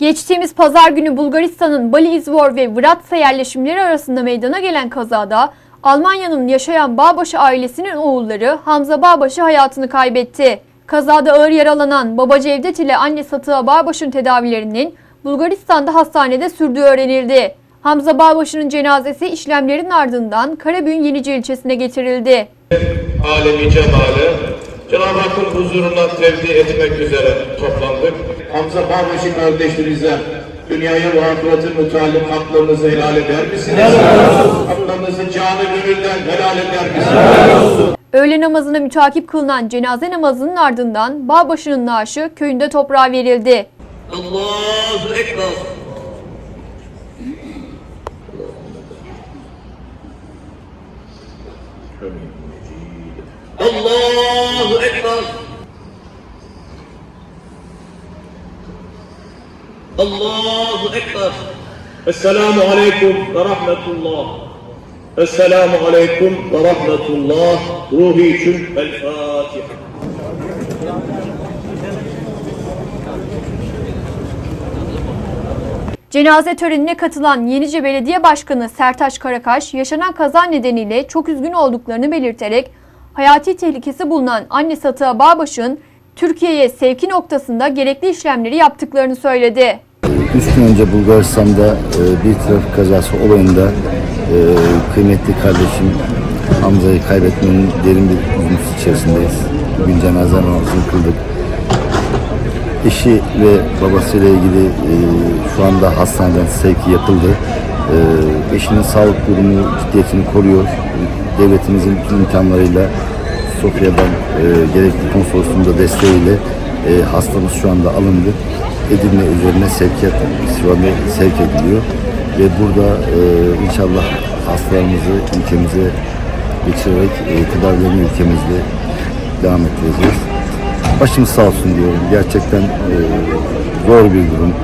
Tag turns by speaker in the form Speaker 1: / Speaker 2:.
Speaker 1: Geçtiğimiz pazar günü Bulgaristan'ın Bali İzvor ve Vratsa yerleşimleri arasında meydana gelen kazada Almanya'nın yaşayan Bağbaşı ailesinin oğulları Hamza Bağbaşı hayatını kaybetti. Kazada ağır yaralanan baba Cevdet ile anne Satığa Bağbaşı'nın tedavilerinin Bulgaristan'da hastanede sürdüğü öğrenildi. Hamza Bağbaşı'nın cenazesi işlemlerin ardından Karabük'ün Yenice ilçesine getirildi.
Speaker 2: alemi cemali Cenab-ı Hakk'ın huzuruna tevdi etmek üzere toplandık. Hamza Barbaşı kardeşlerinize dünyaya ve ahiretin müteallim haklarınızı helal eder misiniz? Haklarınızı canı gönülden helal eder misiniz?
Speaker 1: Öğle namazına mütakip kılınan cenaze namazının ardından Bağbaşı'nın naaşı köyünde toprağa verildi.
Speaker 3: Allahu Ekber. حميد مجيد. الله أكبر.
Speaker 2: الله أكبر. السلام عليكم ورحمة الله. السلام عليكم ورحمة الله. روحي شم الفاتحة.
Speaker 1: Cenaze törenine katılan Yenice Belediye Başkanı Sertaç Karakaş, yaşanan kaza nedeniyle çok üzgün olduklarını belirterek hayati tehlikesi bulunan anne Satığa Bağbaş'ın Türkiye'ye sevki noktasında gerekli işlemleri yaptıklarını söyledi.
Speaker 4: Üç gün önce Bulgaristan'da e, bir trafik kazası olayında e, kıymetli kardeşim Hamza'yı kaybetmenin derin bir üzüntüsü içerisindeyiz. Bugün cenaze namazını kıldık. Eşi ve babasıyla ilgili e, şu anda hastaneden sevki yapıldı. E, eşinin sağlık durumu ciddiyetini koruyor. Devletimizin bütün imkanlarıyla Sofya'dan e, gerekli konsolosluğunda desteğiyle e, hastamız şu anda alındı. Edirne üzerine sevkiyat sevk ediliyor. Ve burada e, inşallah hastalarımızı ülkemize geçirerek e, tedavilerini ülkemizde devam ettireceğiz. Başımız sağ olsun diyorum. Gerçekten e, zor bir durum.